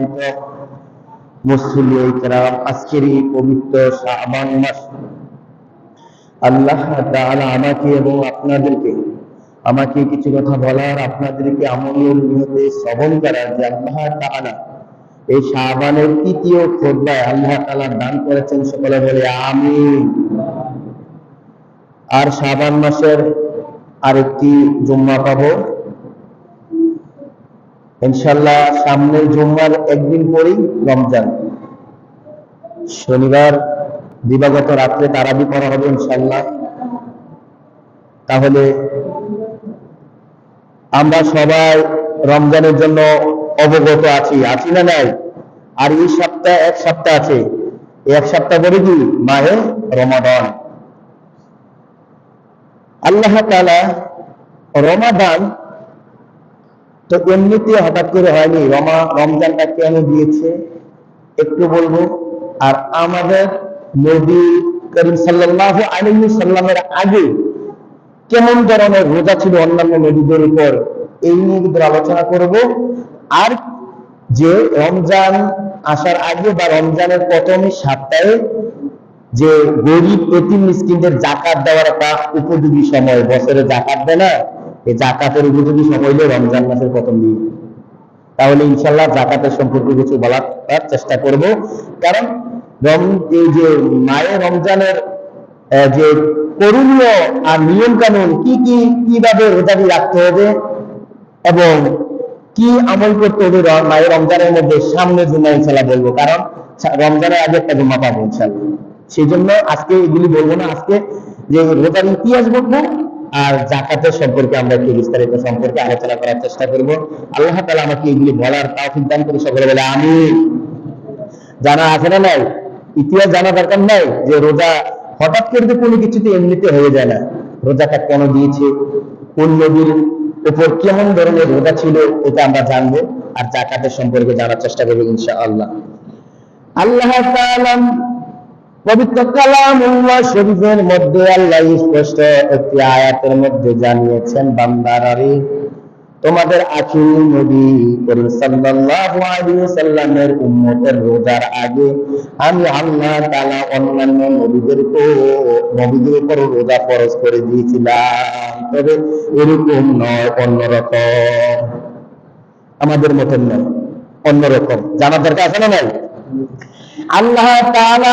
সম্মানিত মুসলিম আজকের এই পবিত্র মাস। আল্লাহ তাআলা আমাকে এবং আপনাদেরকে, আমাকে কিছু কথা বলার, আপনাদেরকে আমলের শ্রবণ করার যে আল্লাহ তাআলা এই তৃতীয় আল্লাহ দান করেছেন সকলে বলে আমিন। আর শাবান মাসের আরেকটি জুম্মা পাবো। ইনশাল্লাহ সামনের জুম্মার একদিন পরেই রমজান। শনিবার দিবাগত রাত্রে তারাবি করা হবে ইনশাল্লাহ তাহলে আমরা সবাই রমজানের জন্য অবগত আছি। আছি না নাই? আর এই সপ্তাহ এক সপ্তাহ আছে। এক সপ্তাহ পরে কি? মাহে রমাদান। আল্লাহ রমাদান তো এমনিতে হঠাৎ করে হয়নি, রমা, রমজানটা কেন দিয়েছে? একটু বলব। আর আমাদের নবী করিম সাল্লাহ আলাইহি সাল্লামের আগে কেমন ধরনের রোজা ছিল অন্যান্য নদীদের উপর, এই নিয়ে কিন্তু আলোচনা করব। আর যে রমজান আসার আগে বা রমজানের প্রথম সপ্তাহে যে গরিব প্রতি মিসকিনদের জাকাত দেওয়ার একটা উপযোগী সময়, বছরে জাকাত দেয় না? এই জাকাতের উপযোগী সময় হলো রমজান মাসের প্রথম দিন। তাহলে ইনশাল্লাহ জাকাতের সম্পর্কে কিছু বলার চেষ্টা করব। কারণ এই যে মায়ের রমজানের যে করণীয় আর নিয়ম কানুন কি কি, কীভাবে রোজারি রাখতে হবে এবং কি আমল করতে হবে মায়ের রমজানের মধ্যে সামনে জুম্মা ইনশাল্লাহ বলব। কারণ রমজানের আগে একটা জুম্মা পাবো ইনশাল্লাহ সেই জন্য আজকে এগুলি বলব না আজকে যে রোজার ইতিহাস বলব আর জাকাতের সম্পর্কে আমরা একটু বিস্তারিত সম্পর্কে আলোচনা করার চেষ্টা করব। আল্লাহ তাআলা আমাকে এগুলি বলার তাও দান করে সকলে বলে আমি জানা আছে না নাই? ইতিহাস জানা দরকার নাই যে রোজা হঠাৎ করে কোনো কিছুতে এমনিতে হয়ে যায় না। রোজাটা কেন দিয়েছে? কোন নদীর উপর কেমন ধরনের রোজা ছিল এটা আমরা জানব আর জাকাতের সম্পর্কে জানার চেষ্টা করব ইনশাআল্লাহ। আল্লাহ তাআলা পবিত্র কালামুল্লাহ শরীফের মধ্যে আল্লাহ স্পষ্ট একটি আয়াতের মধ্যে জানিয়েছেন, বান্দারারে, তোমাদের আখির নবী করিম সাল্লাল্লাহু আলাইহি সাল্লামের উম্মতের রোজার আগে আমি আল্লাহ তাআলা অন্যান্য নবীদেরকে নবীদের উপর রোজা ফরজ করে দিয়েছিলাম। তবে এরকম নয়, অন্যরকম। আমাদের মতন নয়, অন্যরকম। জানার দরকার আছে না নাই? আল্লাহ তাআলা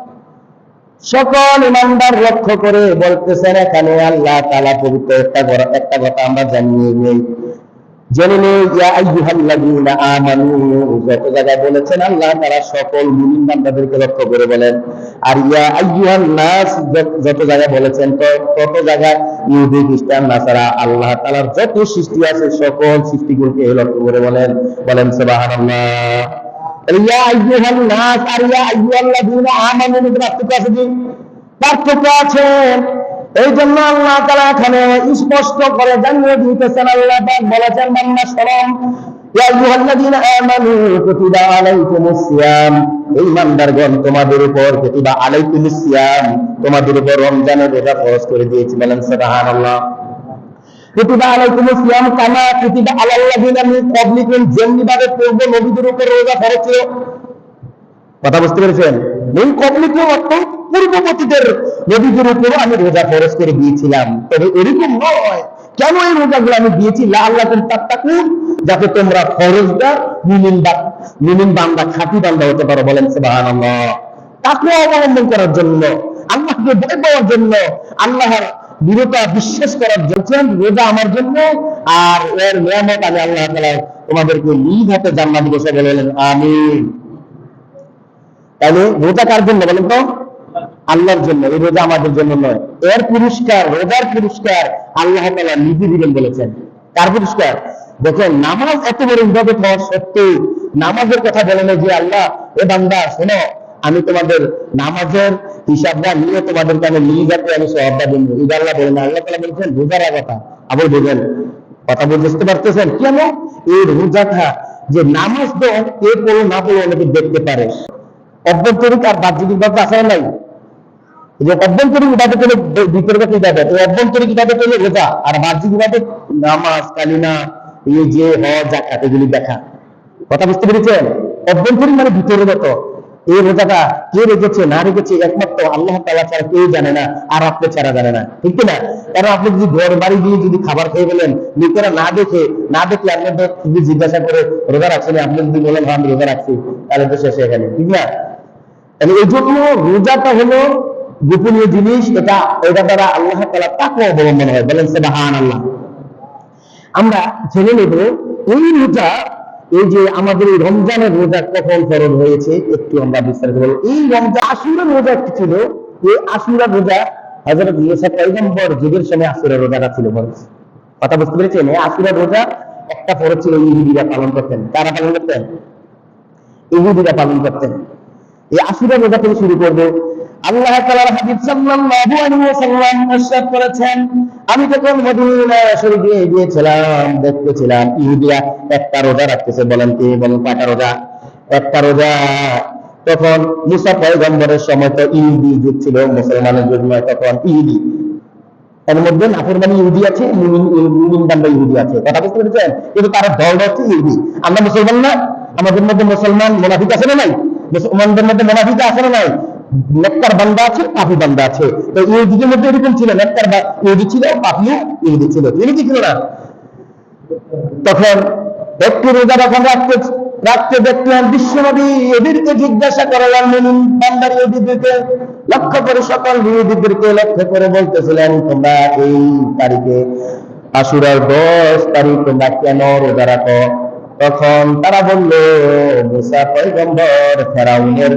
সকল ইমানদার লক্ষ্য করে বলতেছেন, এখানে আল্লাহ তাআলা পবিত্র একটা একটা কথা আমরা জানিয়ে নেই জেনে নেই যত বলেছেন, আল্লাহ তারা সকল মুমিন লক্ষ্য করে বলেন। আর ইয়া আইয়ুহান নাস যত- জায়গায় বলেছেন তত জায়গায় ইহুদি, খ্রিস্টান, নাসারা, আল্লাহ তাআলার যত সৃষ্টি আছে, সকল সৃষ্টিগুলোকে লক্ষ্য করে বলেন। বলেন, সুবহানাল্লাহ। পার্থক্য আছে। এই জন্য আল্লাহ তাআলা এখানে স্পষ্ট করে জানিয়ে দিতেছেন, আল্লাহ বলেছেন এই ইমানদারগণ তোমাদের উপর রমজানের রোজা ফরজ করে দিয়েছি। বলেন সুবহানাল্লাহ। কুতিবা আলাইকুমুস সিয়াম কামা কুতিবা আলাল্লাযীনা মিন ক্বাবলিকুম, যেমনি ভাবে নবীদের উপর রোজা ফরজ ছিল। কথা বুঝতে পেরেছেন? মিন ক্বাবলিকুম অর্থাৎ পূর্ববর্তীদের নবীদের উপর আমি রোজা ফরজ করে দিয়েছিলাম। তবে এরকম নয়। কেন এই রোজাগুলো আমি দিয়েছি? লা আল্লাহ তাত্তাকুন, যাতে তোমরা ফরজদার মুমিন বা মুমিন বান্দা খাঁটি বান্দা হতে পারো বলেন সুবহানাল্লাহ। তাকওয়া অবলম্বন করার জন্য, আল্লাহকে ভয় পাওয়ার জন্য, আল্লাহর বিরতা বিশ্বাস করার জন্য, রোজা আমার জন্য, আর এর নিয়ামত আমি আল্লাহ তাআলা তোমাদেরকে নিজ হাতে জান্নাত বসে বলেন আমিন। তাহলে রোজা কার জন্য বলেন তো? আল্লাহর জন্য, এই রোজা আমাদের জন্য নয়। এর পুরস্কার, রোজার পুরস্কার আল্লাহ তাআলা নিজে দিবেন বলেছেন। কার পুরস্কার? দেখেন, নামাজ এত বড় ইবাদত হওয়া সত্ত্বেও নামাজের কথা বলেন যে আল্লাহ, এ বান্দা, শোনো আমি তোমাদের নামাজের হিসাবটা নিয়ে তোমাদেরকে আমি নিয়ে যাতে আমি সবটা দিব। ঈদ আল্লাহ বলেন, আল্লাহ তালা বলছেন, রোজার কথা। আবার বলবেন, কথা বুঝতে পারতেছেন? কেন? এই রোজাটা যে নামাজ তো কে পড়ো না পড়ো অনেকে দেখতে পারে। অভ্যন্তরিক আর বাহ্যিক ইবাদত আছে নাই? যে অভ্যন্তরিক ইবাদত হলো ভিতরগত ইবাদত এই অভ্যন্তরিক ইবাদত হলো রোজা, আর বাহ্যিক ইবাদত নামাজ, কালিমা, এই যে হজ জাকাত এগুলি দেখা। কথা বুঝতে পেরেছেন? অভ্যন্তরীণ মানে ভিতরগত এই রোজাটা কে রেখেছে, না রেখেছে, একমাত্র আল্লাহ তালা ছাড়া কেউ জানে না, আর আপনি ছাড়া জানে না। ঠিক না কারণ আপনি যদি ঘর বাড়ি গিয়ে যদি খাবার খেয়ে বলেন লোকেরা না দেখে, না দেখলে আপনাদের যদি জিজ্ঞাসা করে, রোজা রাখছেন আপনি? যদি বলেন হ্যাঁ আমি রোজা রাখছি, তাহলে তো শেষ গেল। ঠিক না তাহলে এই জন্য রোজাটা হলো গোপনীয় জিনিস, এটা এটা দ্বারা আল্লাহ তালা তাকে অবলম্বন হয়। বলেন সে বাহান আল্লাহ আমরা জেনে নেব এই রোজা এই যে আমাদের এই রমজানের রোজা কখন ফরজ হয়েছে, একটু আমরা বিস্তারিত বলব। এই রমজান আশুরার রোজা কি ছিল? এই আশুরার রোজা হযরত মুসা পয়গম্বর যুগের সময় আশুরার রোজাটা ছিল ফরজ। কথা বুঝতে পেরেছেন? এই আশুরার রোজা একটা ফরজ ছিল ইহুদিরা পালন করতেন। তারা পালন করতেন? ইহুদিরা পালন করতেন। এই আশুরা রোজা থেকে শুরু করব। আল্লাহ তাআলার হাবিব সাল্লাল্লাহু আলাইহি ওয়াসাল্লাম ইরশাদ করেছেন, আমি যখন মদিনা শরীফে গিয়েছিলাম, দেখতেছিলাম, ইহুদিরা একটা রোজা রাখতেছে, বলেন কি, বলেন কয়টা রোজা? একটা রোজা। তখন মুসা পয়গম্বরের সময় তো ইহুদি যুগ ছিল, মুসলমানের যুগ নয়, তখন ইহুদি। এর মধ্যে নাফরমানি ইহুদি আছে মুমিন বান্দা ইহুদি আছে। কথা বুঝতে পেরেছেন? কিন্তু তার দলটা হচ্ছে ইহুদি। আমরা মুসলমান না? আমাদের মধ্যে মুসলমান মোনাফিক আছে না নাই? মুসলমানদের মধ্যে মোনাফিক আছে না নাই? নেককার বান্দা আছে, পাপি বান্দা আছে। তো ইহুদিদের মধ্যে এরকম ছিল, নেককার ইহুদি ছিল, পাপিও ইহুদি ছিল। ইহুদি ছিল না। তখন একটু রোজা যখন রাখতে রাখতে দেখলাম বিশ্বনবী এদেরকে জিজ্ঞাসা করালাম মুমিন বান্দার ইহুদিদেরকে লক্ষ্য করে সকল ইহুদিদেরকে লক্ষ্য করে বলতেছিলেন, তোমরা এই তারিখে আশুরার দশ তারিখ তোমরা কেন রোজা রাখো? তখন তারা বলল, মুসা পয়গম্বর ফেরাউনের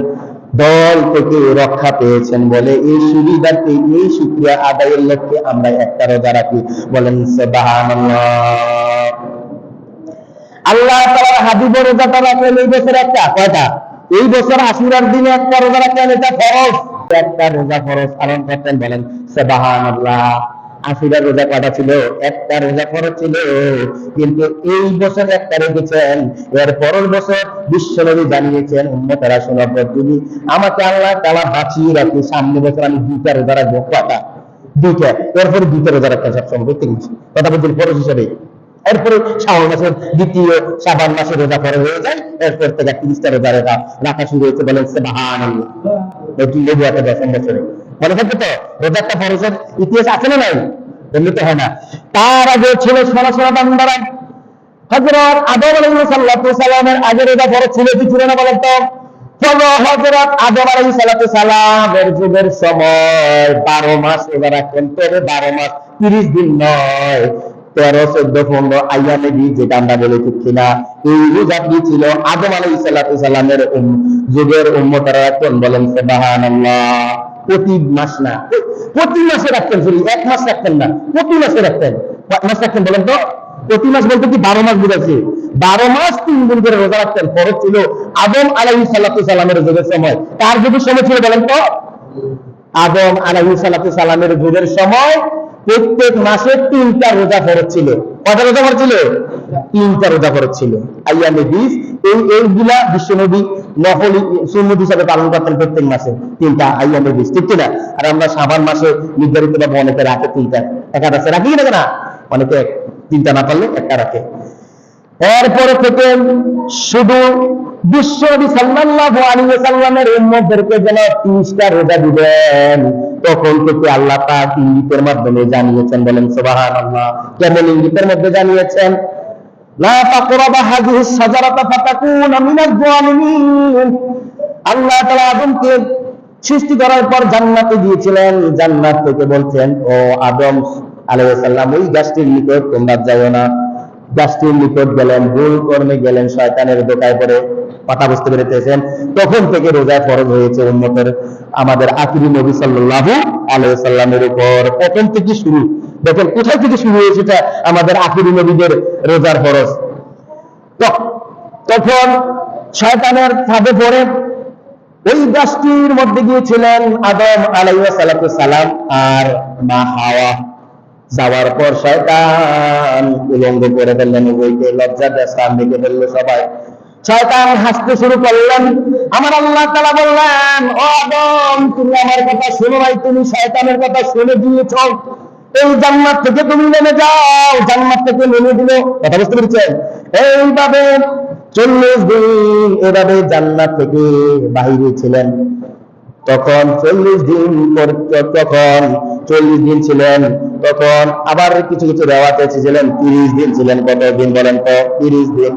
দল থেকে রক্ষা পেয়েছেন বলে এই সুবিধাকে এই শুক্রিয়া আদায়ের লক্ষ্যে আমরা একটা রোজা রাখি। বলেন আল্লাহ তাআলা হাবিবের রোজাটা রাখলেন এই বছর একটা, কয়টা? এই বছর আশুরার দিনে একটা রোজা রাখলেন, এটা ফরজ। একটা রোজা ফরজ পালন করতেন, বলেন, সুবহানাল্লাহ। আশুরার রোজা কয়টা ছিল, একটা রোজা ফরজ ছিল, কিন্তু এই বছর একটা রেখেছেন, এর পরের বছর বিশ্বনবী জানিয়েছেন, উম্মতেরা, শোনা যদি আমাকে আল্লাহ তাআলা বাঁচিয়ে রাখে সামনে বছর আমি দুইটা রোজা রাখব, কয়টা? দুইটা। এরপরে দুইটা রোজা রাখতে সবসময় প্রত্যেক বছর। কথা বলছেন ফরজ হিসেবে। এরপরে শ্রাবণ মাসের দ্বিতীয় শ্রাবণ মাসের রোজা পরে হয়ে যায়, এরপর থেকে তিরিশটা রোজা রাখা শুরু হয়েছে বলেন সে বাহান এটি বছরে। মনে থাকবে তো? রোজারটা ফরজের ইতিহাস আছে না নাই? এমনি তো হয় না। তার আগে ছিল সোনা সোনা হজরত আদম আলাইহিস সালামের আগে রোজা ফরজ ছিল কি ছিল না বলেন তো? হজরত আদম আলাইহিস সালামের যুগের সময় বারো মাস রোজা মাস, তিরিশ দিন নয়, তেরো, চোদ্দ, পনেরো যেটা আমরা বলে ঠিক কিনা? এই রোজাটি ছিল আদম আলাইহিস সালামের উম- যুগের উম্মতারা রাখতেন বলেন, সুবহানাল্লাহ। প্রতি মাস না। প্রতি মাসে রাখতেন সরি এক মাস রাখতেন না, প্রতি মাসে রাখতেন। মাস রাখতেন বলেন তো? প্রতি মাস বলতে কি বারো মাস বুঝাচ্ছে? বারো মাস তিন দিন করে রোজা রাখতেন পরে ছিল। আদম আলাই সালামের যুগের সময়। তার যুগের সময় ছিল বলেন তো? আদম আলাহি সালাতু যুগের সময় প্রত্যেক মাসে তিনটা রোজা ফরজ ছিল। কয়টা রোজা ফরজ ছিল? তিনটা রোজা ফরজ ছিল। আইয়ামে বিশ এই এইগুলা বিশ্বনবী সুন্নত হিসাবে পালন করতেন প্রত্যেক মাসে তিনটা আইয়ামে বিশ ঠিক কিনা? আর আমরা সাবান মাসে নির্ধারিত অনেকে রাখে তিনটা একাদশে রাখি না অনেকে তিনটা না পারলে একটা রাখে এরপরে থেকে শুধু বিশ্বনবী সাল্লাল্লাহু আলাইহি ওয়াসাল্লামের উম্মতদেরকে যেন 30টা রোজা দিবেন। তখন থেকে আল্লাহ পাক ইঙ্গিতের মাধ্যমে জানিয়েছেন, বলেন, সুবহানাল্লাহ। কেমন ইঙ্গিতের মধ্যে জানিয়েছেন? লা তাকরাবা হাযিহি শাজারাতা ফাতাকুনা আল্লাহ তাআলা আদমকে সৃষ্টি করার পর জান্নাতে দিয়েছিলেন জান্নাত থেকে বলছেন, ও আদম আলাইহিস সালাম, ওই গাছটির নিকট তোমরা যাও না। গাছটির নিকট গেলেন, ভুল কর্মে গেলেন, শয়তানের দোকায় পড়ে কথা বুঝতে পেরেছেন। তখন থেকে রোজা ফরজ হয়েছে উন্মতের আমাদের আখিরি নবী সাল্লাল্লাহু আলাইহি সাল্লামের উপর। প্রথম থেকে শুরু। দেখেন, কোথায় থেকে শুরু হয়েছে এটা? আমাদের আখিরি নবীদের রোজার ফরজ। তখন শয়তানের ফাঁদে পড়ে ওই গাছটির মধ্যে গিয়েছিলেন আদম আলাইসালাতু সালাম আর মা হাওয়া। যাওয়ার পর শয়তান উলঙ্গ করে ফেললেন বইতে লজ্জা দেশান দেখে ফেলল সবাই। শয়তান হাসতে শুরু করলেন, আমার আল্লাহ তালা বললেন, ও আদম, তুমি আমার কথা শুনো নাই, তুমি শয়তানের কথা শুনে দিয়েছ। এই জান্নাত থেকে তুমি নেমে যাও, জান্নাত থেকে নেমে দিল। কথা বুঝতে পেরেছেন? এইভাবে চল্লিশ দিন এভাবে জান্নাত থেকে বাহিরে ছিলেন। তখন চল্লিশ দিন তখন চল্লিশ দিন ছিলেন, তখন আবার কিছু কিছু রেওয়াতে ছিলেন তিরিশ দিন ছিলেন, কত দিন বলেন তো? তিরিশ দিন।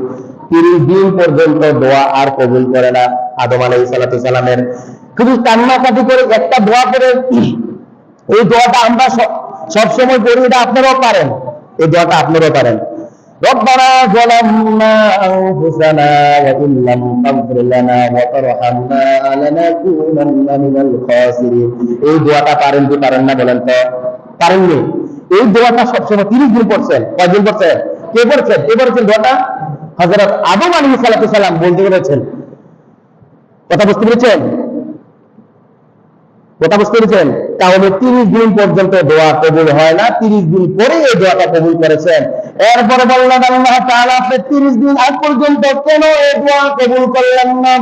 তিরিশ দিন পর্যন্ত দোয়া আর কবুল করে না আদম আলাই সালামের। শুধু কান্নাকাটি করে একটা দোয়া করে, এই দোয়াটা আমরা সব সময় করি, এটা আপনারাও পারেন। এই দোয়াটা আপনারাও পারেন। ربنا ظلمنا أنفسنا وإن لم تغفر لنا وترحمنا لنكونن من الخاسرين এই দোয়াটা পারেন কি পারেন না বলেন তো পারেননি এই দোয়াটা সবসময় তিরিশ দিন পড়ছেন কয়দিন পড়ছেন কে পড়ছেন কে পড়ছেন দোয়াটা হজরত আদম আলী সালাম বলতে পেরেছেন কথা বুঝতে পেরেছেন কথা বুঝতে পেরেছেন? তাহলে তিরিশ দিন পর্যন্ত দোয়া কবুল হয় না, তিরিশ দিন পরে এই দোয়াটা কবুল করেছেন। এরপরে বললেন আল্লাহ তাহলে আপনি তিরিশ দিন আগ পর্যন্ত কেন এই দোয়া কবুল করলেন না?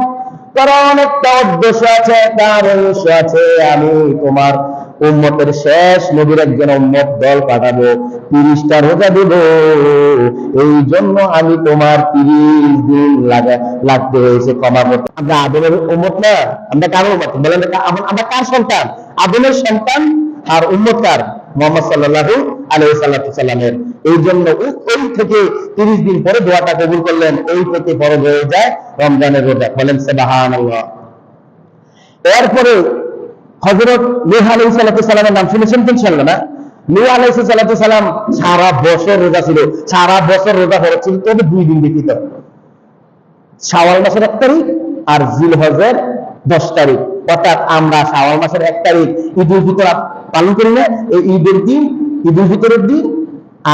কারণ একটা উদ্দেশ্য আছে, তার উদ্দেশ্য আছে, আমি তোমার উম্মতের শেষ নবীর একজন উম্মত দল পাঠাবো, তিরিশটা রোজা দেব। এই জন্য আমি তোমার তিরিশ দিন লাগা, লাগতে হয়েছে ক্ষমা করতে। আমরা আদমের উম্মত না, আমরা কারও উম্মত বলেন, আমরা কার সন্তান? আদমের সন্তান আর উম্মত কার? মোহাম্মদ সাল্লাল্লাহু আলাইহি সাল্লামের এই জন্য ওই থেকে তিরিশ দিন পরে দোয়াটা কবুল করলেন, ওই থেকে ফরজ হয়ে যায় রমজানের রোজা। বলেন, সুবহানাল্লাহ। এরপরে হজরত নূহ আলাইহিস সালামের নাম শুনেছেন তো ইনশাআল্লাহ না? নূহ আলাইহিস সালাম সারা বছর রোজা ছিল। সারা বছর রোজা ফরজ ছিল, তবে দুই দিন ব্যতীত। শাওয়াল মাসের এক তারিখ আর জিলহজের দশ তারিখ। অর্থাৎ আমরা শাওয়াল মাসের এক তারিখ ঈদ উল ফিতর পালন করি না, এই ঈদের দিন ঈদ উল ফিতরের দিন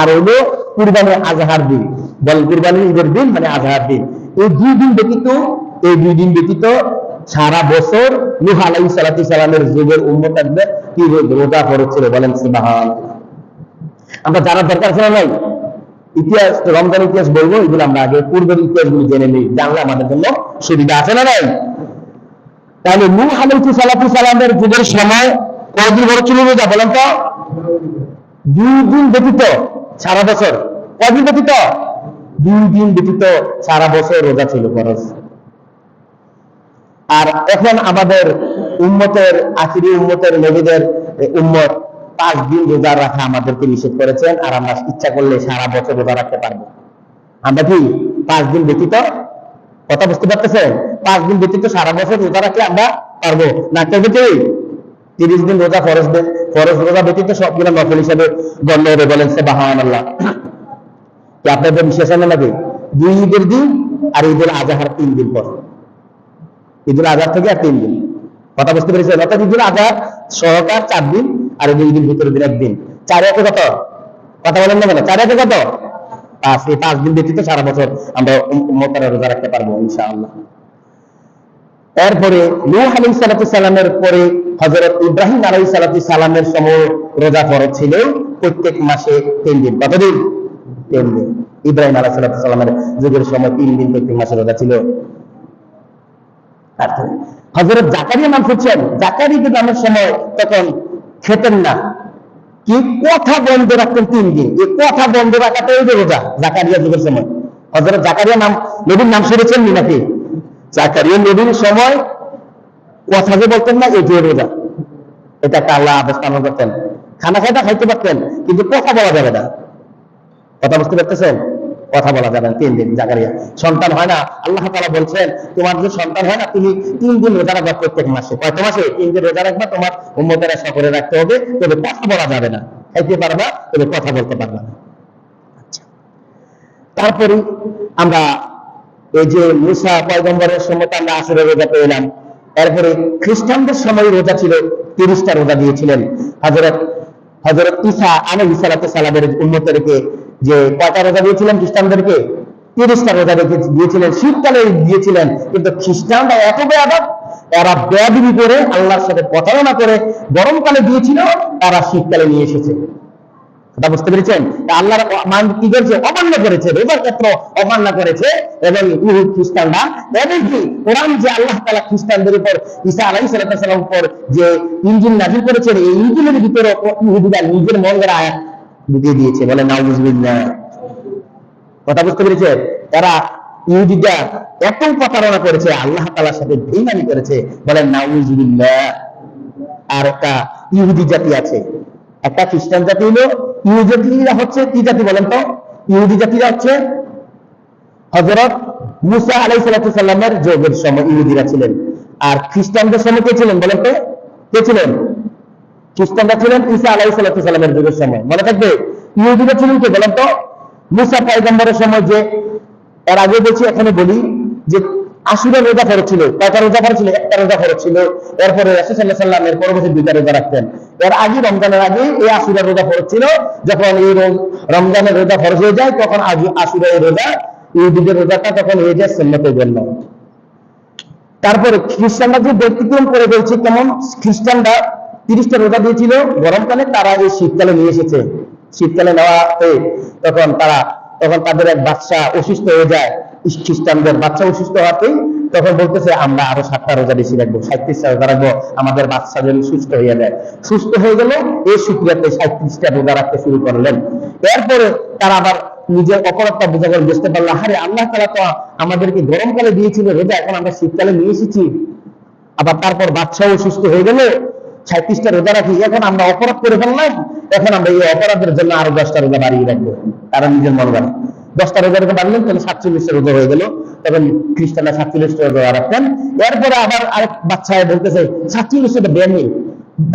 আর হলো কুরবানি আজহার দিন। বল কুরবানি ঈদের দিন মানে আজহার দিন। এই দুই দিন ব্যতীত, এই দুই দিন ব্যতীত সারা বছর সালামের যুগের উন্মত থাকবে কি রোজা করেছিল বলেন সিবাহান আমরা জানার দরকার ছিল নাই? ইতিহাস রমজান ইতিহাস বলব, এগুলো আমরা আগে পূর্বের ইতিহাস গুলি জেনে নিই, জানলে আমাদের জন্য সুবিধা আছে না নাই? তাহলে নূহ আলাইহি সালাতু সালামের যুগের সময় কয়দিন বড় ছিল রোজা বলেন তো? দুই দিন ব্যতীত সারা বছর। কয়দিন ব্যতীত? দুই দিন ব্যতীত সারা বছর রোজা ছিল খরচ আর এখন আমাদের উম্মতের, আখিরি উম্মতের নবীদের উম্মত পাঁচ দিন রোজা রাখা আমাদেরকে নিষেধ করেছেন আর আমরা ইচ্ছা করলে সারা বছর রোজা রাখতে পারব। আমরা কি পাঁচ দিন ব্যতীত? কথা বুঝতে পারতেছেন? পাঁচ দিন ব্যতীত সারা বছর রোজা রাখলে আমরা পারব। না, কেউ কি তিরিশ দিন রোজা ফরজ ফরজ রোজা ব্যতীত সবগুলো নকল হিসাবে গণ্য হবে বলেন সে বাহান আল্লাহ আপনাদের আছে নাকি? দুই ঈদের দিন আর ঈদের আজহার তিন দিন পর। ঈদুল আজহার থেকে আর তিন দিন। কথা বুঝতে পেরেছেন অর্থাৎ ঈদুল আজহার সহকার চার দিন আর দুই দিন ভিতরে দিন একদিন চার একে কত? কথা বলেন না কেন? চার একে কত? পাঁচ। এই পাঁচ দিন ব্যতীত সারা বছর আমরা মোতারা রোজা রাখতে পারব ইনশাআল্লাহ। এরপরে নূহ আলাইহিস সালাতু সালামের পরে হযরত ইব্রাহিম আলাইহিস সালাতু সালামের সময় রোজা ফরজ ছিল প্রত্যেক মাসে তিন দিন। কতদিন? তিন দিন। ইব্রাহিম সালাতু সালামের যুগের সময় তিন দিন প্রত্যেক মাসে রোজা ছিল। হযরত জাকারিয়া নাম শুনছেন জাকারিয়া নামের সময় তখন খেতেন না। কি কথা বন্ধ রাখতেন তিন দিন। এই কথা বন্ধ রাখাটাই রোজা, জাকারিয়া যুগের সময়। হজরত জাকারিয়া নাম, নবীর নাম শুনেছেন নাকি? জাকারিয়া নবীর সময় কথা যে বলতেন না এটি রোজা। এটা আল্লাহ আদেশ করতেন। খানা খাইটা খাইতে পারতেন, কিন্তু কথা বলা যাবে না। কথা বুঝতে পারতেছেন? কথা বলা যাবে তিন দিন জাকারিয়া। সন্তান হয় না, আল্লাহ তালা বলছেন, তোমার যে সন্তান হয় না, তুমি তিন দিন রোজা রাখবা প্রত্যেক মাসে। কয়ত মাসে? তিন দিন রোজা রাখবা, তোমার উম্মতেরা সকলে রাখতে হবে, তবে কথা বলা যাবে না। খাইতে পারবা, তবে কথা বলতে পারবা না। আচ্ছা। তারপরে আমরা এই যে মুসা পয়গম্বরের সময় আমরা আসরে রোজা পেলাম, এরপরে খ্রিস্টানদের সময় রোজা ছিল, তিরিশটা রোজা দিয়েছিলেন। হজরত হজরত ইসা আলহ সালাতে সালামের উন্মতদেরকে যে কয়টা রোজা দিয়েছিলেন খ্রিস্টানদেরকে? তিরিশটা রোজা দিয়েছিলেন শীতকালে দিয়েছিলেন। কিন্তু খ্রিস্টানরা এত বেয়াদব, এরা বেয়াদবি করে, আল্লাহর সাথে প্রতারণা করে, গরমকালে দিয়েছিল তারা শীতকালে নিয়ে এসেছে। কথা বুঝতে পেরেছেন? আল্লাহর মান কি করেছে? অমান্য করেছে, রোজার ক্ষেত্র অমান্য করেছে, এবং ইহুদ খ্রিস্টানরা কোরআন যে আল্লাহ তালা খ্রিস্টানদের উপর, ঈসা আলাই সালাম উপর যে ইঞ্জিন নাজিল করেছেন, এই ইঞ্জিনের ভিতরে ইহুদিরা নিজের মন আয়াত ঢুকিয়ে দিয়েছে, বলে নাউজুবিল্লাহ কথা বুঝতে পেরেছেন তারা ইহুদিরা এত প্রতারণা করেছে, আল্লাহ তালার সাথে বেইমানি করেছে বলেন নাউজুবিল্লাহ। আর একটা ইহুদি জাতি আছে, একটা খ্রিস্টান জাতি হলো ইহুদি জাতিরা হচ্ছে কি জাতি বলেন তো? ইহুদি জাতিরা হচ্ছে হজরত মুসা আলাই সাল্লামের যোগের সময় ইহুদিরা ছিলেন। আর খ্রিস্টানদের সময় কে ছিলেন বলেন তো? কে ছিলেন? খ্রিস্টানরা ছিলেন ঈসা আলাই সাল্লামের যুগের সময়। মনে থাকবে? ইহুদিরা ছিলেন কে বলেন তো? মুসা পাইগম্বরের সময় যে, এর আগে বলছি এখানে বলি যে, আশুরা রোজা ফরজ ছিল। কয়টা রোজা ফরজ ছিল? একটা রোজা ফরজ ছিল। এরপরে রাসূলুল্লাহ সাল্লাল্লাহু এর পরবর্তী দুইটা রোজা রাখতেন। এর আগে, রমজানের আগে এই আশুরা রোজা ফরজ ছিল। যখন এই রমজানের রোজা ফরজ হয়ে যায়, তখন আশুরা এই রোজা, ইহুদিদের রোজাটা তখন হয়ে যায় সুন্নতের জন্য। তারপরে খ্রিস্টানরা যে ব্যতিক্রম করে রয়েছে কেমন? খ্রিস্টানরা তিরিশটা রোজা দিয়েছিল, গরমকালে তারা এই শীতকালে নিয়ে এসেছে। শীতকালে নেওয়াতে তখন তারা, তখন তাদের এক বাচ্চা অসুস্থ হয়ে যায়, খ্রিস্টানদের বাচ্চা অসুস্থ হওয়াতেই তখন বলতেছে, আমরা আরও সাতটা রোজা বেশি রাখব সাঁত্রিশটা রোজা রাখব, আমাদের বাচ্চা যেন সুস্থ হয়ে যায়। সুস্থ হয়ে গেল, এই শুক্রিয়াতে সাঁত্রিশটা রোজা রাখতে শুরু করলেন। এরপরে তারা আবার নিজের অপরাধটা বোঝা করে বুঝতে পারল আরে আল্লাহ তালা তো আমাদেরকে গরমকালে দিয়েছিল রোজা, এখন আমরা শীতকালে নিয়ে এসেছি। আবার তারপর বাচ্চাও সুস্থ হয়ে গেল সাঁত্রিশটা রোজা রাখি, এখন আমরা অপরাধ করে ফেললাম, এখন আমরা এই অপরাধের জন্য আরও দশটা রোজা বাড়িয়ে রাখব তারা নিজের মন গড়া দশটা রোজা রেখে বাড়লেন তাহলে সাতচল্লিশটা রোজা হয়ে গেল। তখন খ্রিস্টানরা সাতচল্লিশটা রোজা রাখতেন। এরপরে আবার আরেক বাচ্চা বলতেছে, সাতচল্লিশটা বের নেই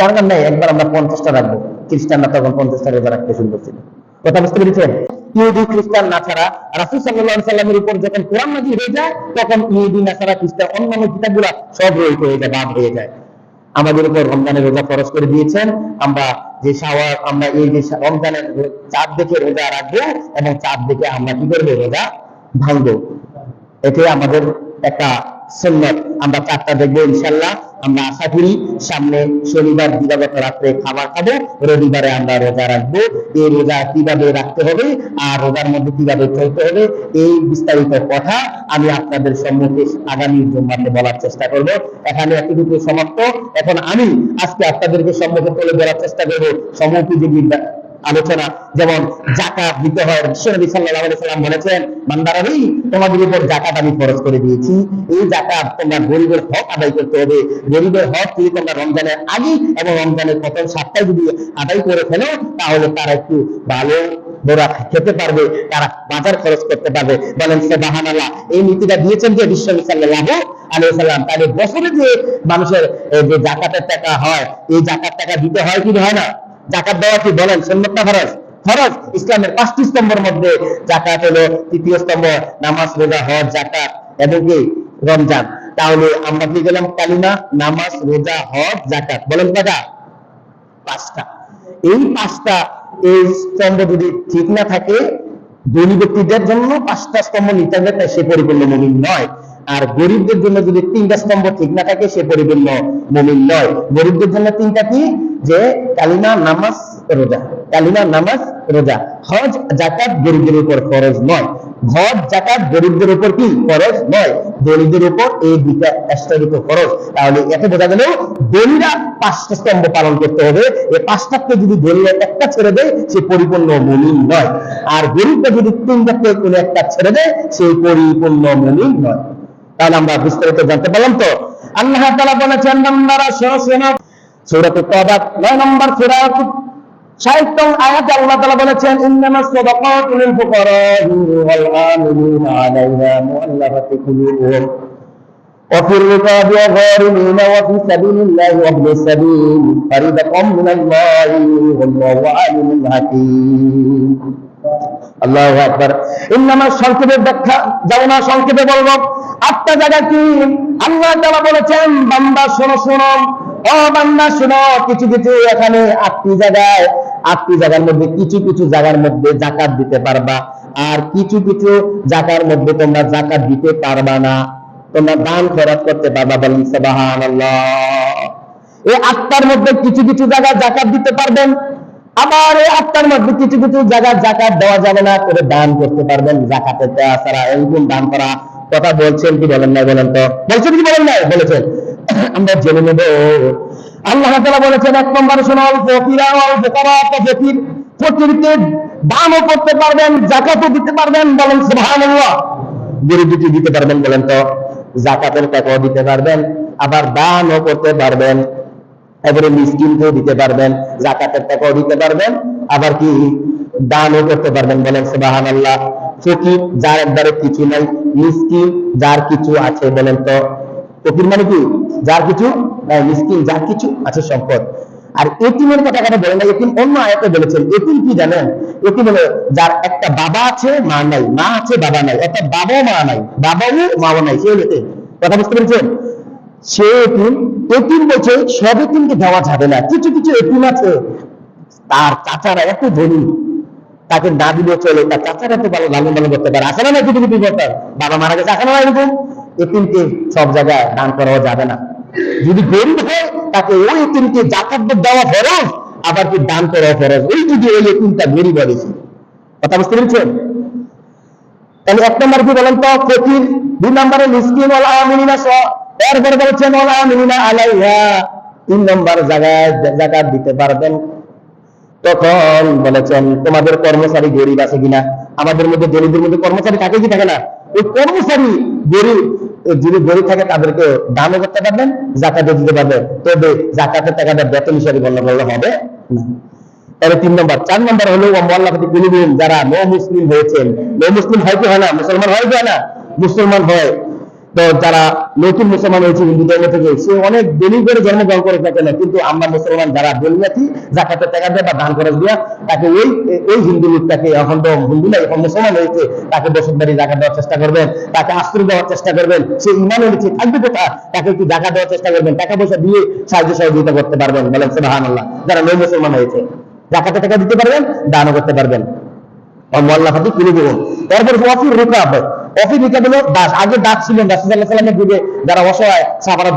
দরকার নেই, একবার আমরা পঞ্চাশটা রাখব। খ্রিস্টানরা তখন পঞ্চাশটা রোজা রাখতে শুরু করছিল। কথা বুঝতে পেরেছেন? ইহুদি, খ্রিস্টান না ছাড়া রাসুল সাল্লাহ সাল্লামের উপর যখন কোরআন নাজিল হয়ে যায়, তখন ইহুদি না ছাড়া খ্রিস্টান অন্যান্য কিতাবগুলা সব রয়ে হয়ে যায়, বাদ হয়ে যায়। আমাদের উপর রমজানের রোজা ফরজ করে দিয়েছেন। আমরা যে সাওয়ার আমরা এই যে রমজানের চাঁদ দেখে রোজা রাখব এবং চাঁদ দেখে আমরা কি করব? রোজা ভাঙবো। এতে আমাদের একটা সন্ন্যত আমরা চারটা দেখব ইনশাল্লাহ। আমরা আশা করি সামনে শনিবার, দিবাগত রাত্রে খাবার খাব। রবিবারে আমরা রোজা রাখব। এই রোজা কীভাবে রাখতে হবে আর রোজার মধ্যে কীভাবে চলতে হবে, এই বিস্তারিত কথা আমি আপনাদের সম্মুখে আগামী জুম্মাতে বলার চেষ্টা করব। এখানে এতটুকু সমাপ্ত। এখন আমি আজকে আপনাদেরকে সম্মুখে তুলে ধরার চেষ্টা করব। সমুপযোগী আলোচনা। যেমন জাকাত দিতে হয় বিশ্বনবী সাল্লাল্লাহু আলাইহি সাল্লাম বলেছেন বান্দারা রে তোমাদের উপর জাকাত আমি ফরজ করে দিয়েছি। এই জাকাত তোমরা গরিবের হক আদায় করতে হবে। গরিবের হক যদি তোমরা রমজানের আগে এবং রমজানের প্রথম সাতটায় যদি আদায় করে ফেলো, তাহলে তারা একটু ভালো ওরা খেতে পারবে, তারা বাজার খরচ করতে পারবে। বলেন সে বাহানাল্লাহ এই নীতিটা দিয়েছেন যে বিশ্বনবী সাল্লাল্লাহু আলাইহি সাল্লাম তাহলে বছরে যে মানুষের যে জাকাতের টাকা হয়, এই জাকাত টাকা দিতে হয় কি হয় না? জাকাত দেওয়া কি বলেন? সুন্নত না ফরজ? ফরজ। ইসলামের পাঁচটি স্তম্ভের মধ্যে জাকাত হলো তৃতীয় স্তম্ভ, নামাজ, রোজা, হজ, জাকাত এবং কি? রমজান। তাহলে আমরা কি গেলাম? কালিমা, নামাজ, রোজা, হজ, জাকাত। বলেন কয়টা পাঁচটা। এই পাঁচটা, এই স্তম্ভ যদি ঠিক না থাকে ধনী ব্যক্তিদের জন্য পাঁচটা স্তম্ভ নিতে হবে তাই সে পরিপূর্ণ মুমিন নয়। আর গরিবদের জন্য যদি তিনটা স্তম্ভ ঠিক না থাকে, সে পরিপূর্ণ মুমিন নয়। গরিবদের জন্য তিনটা কি? যে কালিমা নামাজ, রোজা। কালিমা নামাজ, রোজা। হজ জাকাত গরিবদের উপর ফরজ নয়। হজ জাকাত গরিবদের উপর কি? ফরজ নয়। গরিবদের উপর এই দুইটা দুটো ফরজ। তাহলে এতে বোঝা গেল ধনীরা পাঁচটা স্তম্ভ পালন করতে হবে। এই পাঁচটাকে যদি ধনীরা একটা ছেড়ে দেয়, সে পরিপূর্ণ মুমিন নয়। আর গরিবরা যদি তিনটাকে কোনো একটা ছেড়ে দেয়, সে পরিপূর্ণ মুমিন নয়। তাহলে আমরা বিস্তারিত জানতে পারলাম তো আল্লাহ তাআলা বলেছেন বান্দারা শোনো শোনো সূরাতুত তাওবা 9 নম্বর সূরা সাহিত্য আয়াতে আল্লাহ তাআলা বলেছেন ইন্নামাস সাদাকাতু লিল ফুকারা'i ওয়াল আমিলিনা আলাইহা মুআল্লাফাতি কুলুবুহুম وفي الرقاب والغارمين وفي سبيل الله وابن السبيل فريضة من الله والله عليم حكيم আল্লাহ আকবার ইন্নামা সংক্ষেপে ব্যাখ্যা যাব না সংক্ষেপে বলবো আটটা জায়গা কি? আল্লাহ তাআলা বলেছেন, বান্দা শোনো শোনো। ও বান্দা, শোনো, কিছু কিছু এখানে আটটি জায়গায়, আটটি জায়গার মধ্যে, কিছু কিছু জায়গার মধ্যে জাকাত দিতে পারবা। আর কিছু কিছু জায়গার মধ্যে তোমরা জাকাত দিতে পারবা না। তোমরা দান খরচ করতে পারবা, বলেন সুবহানাল্লাহ। এই আত্মার মধ্যে কিছু কিছু জায়গায় জাকাত দিতে পারবেন। আবার এই আত্মার মধ্যে কিছু কিছু জায়গায় জাকাত দেওয়া যাবে না করে দান করতে পারবেন। জাকাতের দেওয়া ছাড়া এরকম দান করা কথা বলছেন কি বলেন নাই বলেন তো? বলছেন কি বলেন নাই? বলেছেন। আমরা জেনে নেব। আল্লাহ তাআলা বলেছেন, এক নম্বরে ফকিরা ফুকারা তো ফকির ফকিরকে দানও করতে পারবেন, জাকাতও দিতে পারবেন, বলেন দিতে পারবেন বলেন তো? জাকাতের টাকাও দিতে পারবেন, আবার দানও করতে পারবেন। এবারে মিসকিনকেও দিতে পারবেন, জাকাতের টাকাও দিতে পারবেন। আবার কি? দানও করতে পারবেন বলেন সুবাহান আল্লাহ ফকির যার একবারে কিছু নাই, মিসকিন যার কিছু আছে বলেন তো। ফকির মানে কি? যার কিছু? নাই মিসকিন যার কিছু আছে সম্পদ। আর এতিমের কথা কথা বলেন না, এতিম অন্য আয়াতে বলেছেন, এতিম কি জানেন? এতিম হলো যার একটা বাবা আছে, মা নাই। মা আছে, বাবা নাই। অর্থাৎ বাবাও মা নাই, বাবাও মাও নাই, সে হলো কথা বুঝতে পেরেছেন? সে এতিম এতিম বলছে সব এতিমকে দেওয়া যাবে না। কিছু কিছু এটিম আছে, তার চাচারা এত ধনী। তাকে না দিলেও চলে, তার চাচারা এত ভালো লালন পালন করতে পারে। আসে না কিছু কিছু ব্যাপার বাবা মারা গেছে, আসে না এতিমকে সব জায়গায় দান করাও যাবে না। যদি গরিব হয়, তাকে ওই এতিমকে জাকাত দেওয়া ফরজ, আবার কি দান করাও ফরজ? ওই যদি ওই এতিমটা গরিব হয় কথা বুঝতে পেরেছেন? তাহলে এক নম্বর কি বলেন তো? ফকির, দুই নম্বরে মিসকিন, ওয়াল আমিনিনা, স এরপরে বলেছেন, ওয়াল আমিনিনা আলাইহা। তিন নম্বর জায়গায় জাকাত দিতে পারবেন। তখন বলেছেন, তোমাদের কর্মচারী গরিব আছে কিনা? আমাদের মধ্যে গরিবদের মধ্যে কর্মচারী থাকে কি থাকে না? ওই কর্মচারী গরিব যদি গরিব থাকে তাদেরকে দানও করতে পারবেন জাকাতে দিতে পারবেন। তবে জাকাতের টাকাটা বেতন হিসাবে গণ্য করলে হবে তাহলে তিন নম্বর। চার নম্বর হলো মোল্লাপতি কুলুবিন যারা নো মুসলিম হয়েছেন। নো মুসলিম হয় কি হয় না? মুসলমান হয় কি হয় না? মুসলমান হয়। তো যারা নতুন মুসলমান হয়েছে হিন্দু ধর্ম থেকে, সে অনেক দেরি করে জন্মগ্রহণ করে থাকে না। কিন্তু আমরা মুসলমান যারা জন্মাতি জাকাতের টাকা দেয় বা দান খরচ দিয়া, তাকে ওই ওই হিন্দু লোকটাকে, এখন তো হিন্দু না, এখন মুসলমান হয়েছে, তাকে বসতবাড়ি জায়গা দেওয়ার চেষ্টা করবেন, তাকে আশ্রয় দেওয়ার চেষ্টা করবেন, সে ইমান এনেছে, থাকবে কোথা তাকে একটু জায়গা দেওয়ার চেষ্টা করবেন টাকা পয়সা দিয়ে সাহায্য সহযোগিতা করতে পারবেন, বলেন সুবাহান আল্লাহ যারা নয় মুসলমান হয়েছে জাকাতে টাকা দিতে পারবেন, দানও করতে পারবেন। মোল্লাফাতি কিনে দেবেন তারপর ওয়াফির রুকাব। রুকাব হলো দাস আগে দাস ছিলেন যুগে যারা অসহায়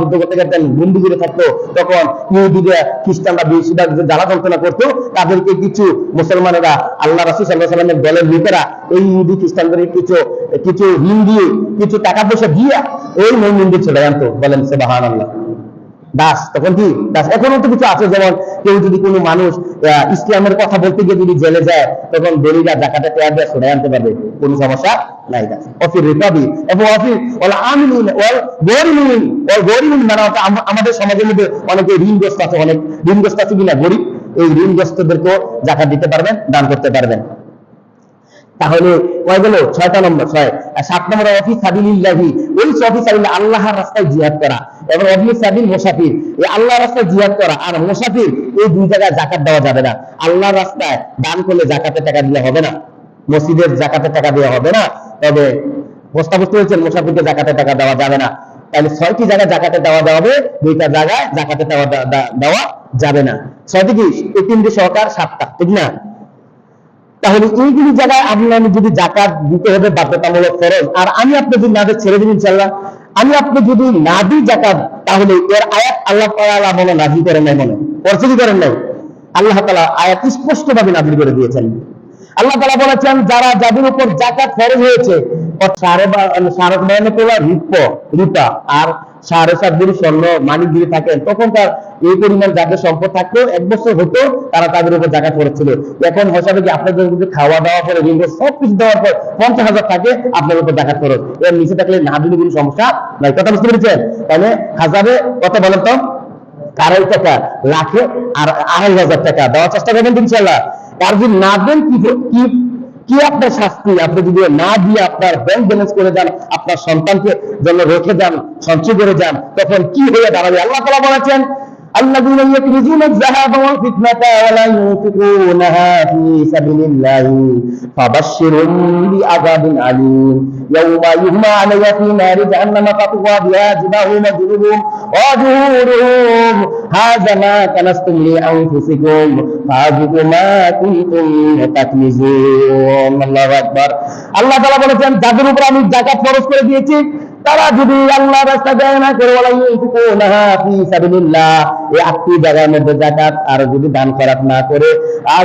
যুদ্ধ করতে গেতেন বন্দি করে থাকতো। তখন ইহুদিরা, খ্রিস্টানরা যন্ত্রণা করতো, তাদেরকে কিছু মুসলমানেরা, আল্লাহ রাসুল সাল্লাহ সাল্লামের দলের লোকেরা, এই ইহুদি খ্রিস্টানদের কিছু কিছু ঋণ দিয়ে কিছু টাকা পয়সা দিয়ে মন মন্দির ছেড়ে আনতো। বলেন, সুবহানাল্লাহ। দাস তখন কি? দাস এখনও তো কিছু আছে, যেমন কেউ যদি কোনো মানুষ ইসলামের কথা বলতে গিয়ে যদি জেলে যায়, তখন দলিলা, জাকাতে পেয়ার দিয়ে সরে আনতে পারবে। কোনো সমস্যা নাই দাস অফির রিকাবি এবং অফির, ওয়াল আমিনুন, ওয়াল গরিবুন ওয়াল গরিবুন মানে আমাদের সমাজের মধ্যে অনেকে ঋণগ্রস্ত আছে, অনেক। ঋণগ্রস্ত আছে কিনা গরিব? এই ঋণগ্রস্তদেরকেও জাকাত দিতে পারবেন, দান করতে পারবেন। তাহলে কয় গেল ছয়টা নম্বর, ছয়। আর সাত নম্বর, অফিস সাবিলিল্লাহি। ওই অফিস সাবিল্লাহ আল্লাহর রাস্তায় জিহাদ করা। এবং অফিস সাবিল, মুসাফির। এই আল্লাহর রাস্তায় জিহাদ করা। আর মুসাফির, এই দুই জায়গায় জাকাত দেওয়া যাবে না। আল্লাহর রাস্তায় দান করলে জাকাতের টাকা দিলে হবে না। মসজিদের জাকাতের টাকা দেওয়া হবে না। তবে প্রস্তাব বুঝতে হয়েছেন, মুসাফিরকে জাকাতের টাকা দেওয়া যাবে না। তাহলে ছয়টি জায়গায় জাকাতে দেওয়া দেওয়া হবে দুইটা জায়গায় জাকাতে দেওয়া দেওয়া যাবে না। ছয়টি কি? এই তিনটি সহকার সাতটা, ঠিক না? তাহলে এইগুলি জায়গায় আপনি আমি যদি জাকাত দিতে হবে বাধ্যতামূলক খরচ আর আমি আপনি যদি না ছেড়ে দিন ইনশাল্লাহ আমি আপনি যদি না দিই জাকাত তাহলে এর আয়াত আল্লাহ তালা মনে নাজিল করেন নাই মনে কি করেন নাই। আল্লাহ তাআলা আয়াত স্পষ্ট ভাবে নাজিল করে দিয়েছেন। আল্লাহ তালা বলেছেন, যারা যাদের উপর জাকাত ফরজ হয়েছে, ও সাড়ে বা- সাড়ে মানে তোলা রূপ, রূপা, আর সাড়ে সাত দিন স্বর্ণ মানিক দিয়ে থাকেন। তখন তার এই পরিমাণ যাদের সম্পদ থাকতো এক বছর হতো তারা তাদের উপর জাকাত করেছিল। এখন হিসাবে কি আপনাদের যদি খাওয়া দাওয়া করে ঋণ সব কিছু দেওয়ার পর পঞ্চাশ হাজার থাকে, আপনার উপর জাকাত খরচ। এর নিচে থাকলে না দিলে কোনো সমস্যা নাই। কথা বুঝতে পেরেছেন? তাহলে হাজারে কত বলেন তো। আড়াই টাকা লাখে আড়াই হাজার টাকা। দেওয়ার চেষ্টা করবেন ইনশাল্লাহ আর যদি না দেন কি কি কি আপনার শাস্তি আপনি যদি না দিয়ে আপনার ব্যাংক ব্যালেন্স করে যান আপনার সন্তানকে জন্য রেখে যান সঞ্চয় করে যান তখন কি হয়ে দাঁড়াবে আল্লাহ তালা বলেছেন الذين يكنزون الذهب والفضة ولا ينفقونها في سبيل الله فبشرهم بعذاب عليم ইউহমা আলাইহা ফি নারি জাহান্নাম ফাতুওয়া বিহা জিবাহুম ওয়া জুনুবুহুম ওয়া জুহুরুহুম হাযা মা কানাসতুম লি আনফুসিকুম ফাযুকু মা কুনতুম তাকনিজুন আল্লাহু তাআলা বলেছেন, যাদের উপর আমি যাকাত ফরজ করে দিয়েছি, তারা যদি আল্লাহ রাস্তা দেয় না করে এই আটটি জায়গার মধ্যে যাকাত আর যদি দান খরচ না করে আর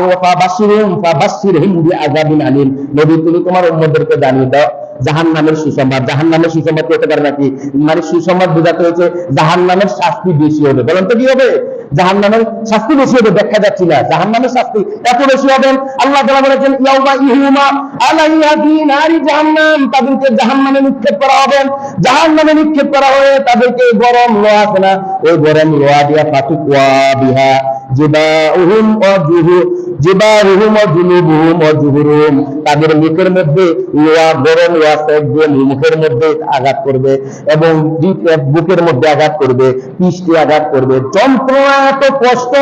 বিআযাবিন আলিম। নবী, তুমি তোমার উম্মতদেরকে জানিয়ে দাও। জাহান নামের সুসংবাদ। জাহান নামের সুসংবাদ হতে পারে নাকি? মানে সুসংবাদ বোঝাতে হয়েছে জাহান নামের শাস্তি বেশি হবে। বলেন তো কি হবে? জাহান নামের শাস্তি বেশি হবে, দেখা যাচ্ছি না। জাহান নামের শাস্তি এত বেশি হবে। আল্লাহ তাআলা বলেছেন, ইয়াউমা ইহুমা আলাইহা ফি নারি জাহান্নাম। তাদেরকে জাহান্নামে নিক্ষেপ করা হবে। জাহান্নামে নিক্ষেপ করা হয়ে তাদেরকে গরম লোহা আছে ওই গরম লোহা দিয়া ফাতুকুয়া বিহা। তাদের মুখের মধ্যে লোহা গরম লোহা সেক দিয়ে মুখের মধ্যে আঘাত করবে এবং বুকের মধ্যে আঘাত করবে আঘাত করবে। যন্ত্রণা এত কষ্ট,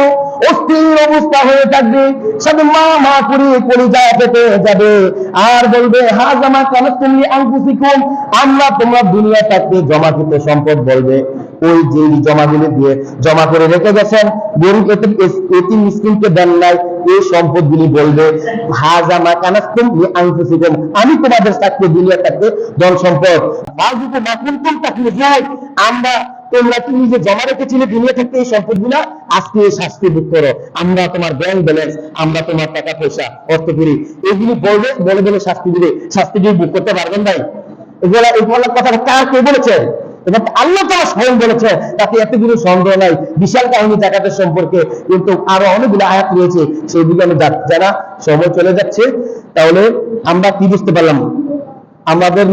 অস্থির অবস্থা হয়ে থাকবে সাথে মা মা করে পেতে যাবে। আর বলবে, হা জামা কেন তুমি আঙ্কুশিকুম আমরা তোমরা দুনিয়া থাকতে জমাকৃত সম্পদ বলবে। ওই যে জমাগুলি দিয়ে জমা করে রেখে গেছেন গরিব এতিম মিসকিনকে দেন নাই, এই বলবে মা কানাস্তুম আনফুসিকুম, আমি তোমাদের থাকতে দুনিয়া থাকতে ধন সম্পদ বাজুকে মাকুনতুম তাকলে যাই আমরা, তোমরা তুমি যে জমা রেখেছিলে দুনিয়া থাকতে এই সম্পদ সম্পদগুলা? আজকে এই শাস্তি ভোগ করো। আমরা তোমার ব্যাংক ব্যালেন্স, আমরা তোমার টাকা পয়সা, অর্থ করি এগুলি বলবে, বলে বলে শাস্তি দিবে। শাস্তি দিয়ে ভোগ করতে পারবেন ভাই এগুলা এগুলা কথা কার কে বলেছেন এবং আল্লাহ তারা স্বয়ং বলেছে, তাতে এতগুলো সন্দেহ নাই। বিশাল কাহিনী জাকাতের সম্পর্কে কিন্তু আরও অনেকগুলো আয়াত রয়েছে সেগুলো আমি না সময় চলে যাচ্ছে, তাহলে আমরা কি বুঝতে পারলাম? আমাদের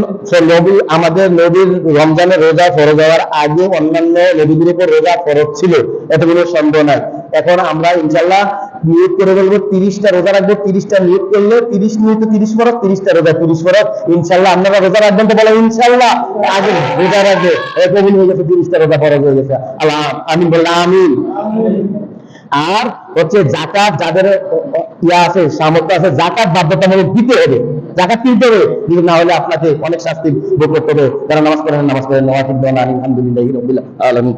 নবী আমাদের নবীর রমজানের রোজা ফরজ হওয়ার আগে অন্যান্য নবীদের রোজা ফরজ ছিল, এতগুলো সন্দেহ নাই। এখন আমরা ইনশাল্লাহ নিয়োগ করে বলব তিরিশটা রোজা রাখব, তিরিশটা নিয়োগ করলে তিরিশ নিয়ত তিরিশ ফরজ তিরিশটা রোজা তিরিশ ফরজ ইনশাল্লাহ আপনারা রোজা রাখবেন তো বলে ইনশাল্লাহ আগে রোজা রাখবে কবিল হয়ে গেছে, তিরিশটা রোজা ফরজ হয়ে গেছে। আল্লাহ, আমিন বললাম আমিন। আর হচ্ছে জাকাত যাদের ইয়া আছে, সামর্থ্য আছে জাকাত বাধ্যতামূলক দিতে হবে। জাকাত কিনতে হবে যদি না হলে আপনাকে অনেক শাস্তি ভোগ করতে হবে। যারা নামাজ পড়েন নামাজ পড়েন নামাজ আলহামদুলিল্লাহ আলমিন।